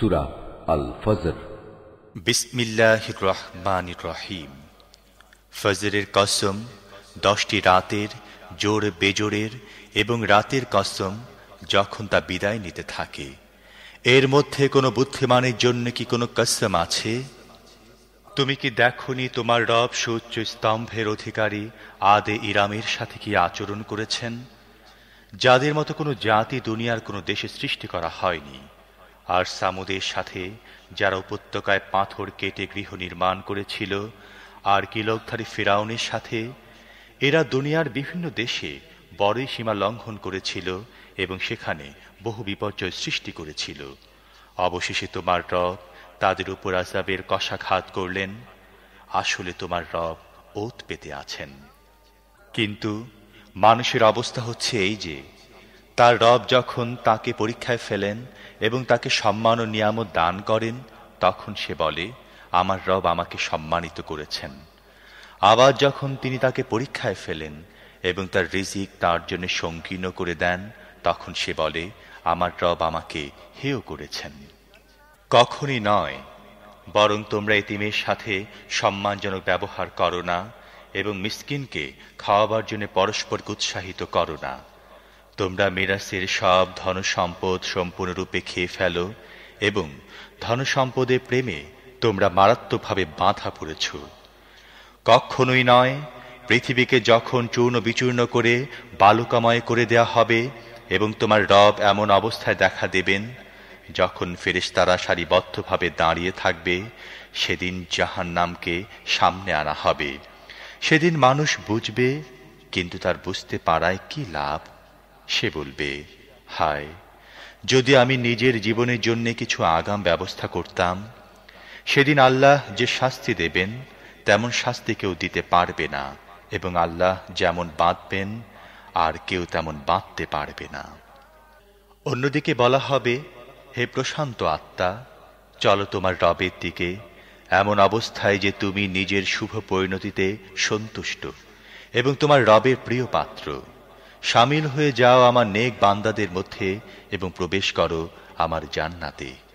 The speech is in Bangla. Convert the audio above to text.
সুরা আল ফজর বিসমিল্লাহ রহমান রহিম ফজরের কসম দশটি রাতের জোর বেজোরের এবং রাতের কসম যখন তা বিদায় নিতে থাকে। এর মধ্যে কোনো বুদ্ধিমানের জন্য কি কোনো কসম আছে? তুমি কি দেখনি তোমার রব সুউচ্চ স্তম্ভের অধিকারী আদে ইরামের সাথে কি আচরণ করেছেন? যাদের মতো কোনো জাতি দুনিয়ার কোনো দেশে সৃষ্টি করা হয়নি। আর সামুদের সাথে, যারা উপত্যকায় পাথর কেটে গৃহ নির্মাণ করেছিল, আর কিলকধারী ফেরাউনের সাথে, এরা দুনিয়ার বিভিন্ন দেশে বড়ই সীমা লঙ্ঘন করেছিল এবং সেখানে বহু বিপর্যয় সৃষ্টি করেছিল। অবশেষে তোমার রব তাদের উপর আজাবের কষাঘাত করলেন। আসলে তোমার রব ওত পেতে আছেন। কিন্তু মানুষের অবস্থা হচ্ছে এই যে তার রব যখন তাকে পরীক্ষায় ফেলেন এবং তাকে সম্মান ও নিয়ামত দান করেন, তখন সে বলে, আমার রব আমাকে সম্মানিত করেছেন। আবার যখন তিনি তাকে পরীক্ষায় ফেলেন এবং তার রিজিক তার জন্য সংকীর্ণ করে দেন, তখন সে বলে, আমার রব আমাকে হেয় করেছেন। কখনই নয়, বরং তোমরা এতিমের সাথে সম্মানজনক ব্যবহার করো না এবং মিসকিনকে খাওয়াবার জন্য পরস্পরকে উৎসাহিত করো না। তোমরা মিরাসের সব ধনসম্পদ সম্পূর্ণরূপে খেয়ে ফেলো এবং ধনসম্পদের প্রেমে তোমরা মারাত্মকভাবে বাঁধা পড়েছ। কখনোই নয়, পৃথিবীকে যখন চূর্ণ বিচূর্ণ করে বালুকাময় করে দেয়া হবে এবং তোমার রব এমন অবস্থায় দেখা দেবেন যখন ফেরেশতারা সারিবদ্ধভাবে দাঁড়িয়ে থাকবে, সেদিন জাহান নামকে সামনে আনা হবে। সেদিন মানুষ বুঝবে, কিন্তু তার বুঝতে পারায় কি লাভ? সে বলবে, হায়, যদি আমি নিজের জীবনের জন্য কিছু আগাম ব্যবস্থা করতাম, সেদিন আল্লাহ যে শাস্তি দেবেন, তেমন শাস্তি কেউ দিতে পারবে না, এবং আল্লাহ যেমন বাঁধবেন, আর কেউ তেমন বাঁধতে পারবে না। অন্যদিকে বলা হবে, হে প্রশান্ত আত্মা, চলো তোমার রবের দিকে, এমন অবস্থায় যে তুমি নিজের শুভ পরিণতিতে সন্তুষ্ট, এবং তোমার রবের প্রিয় পাত্র। সামিল হয়ে যাও আমার নেক বান্দাদের মধ্যে এবং প্রবেশ করো আমার জান্নাতে।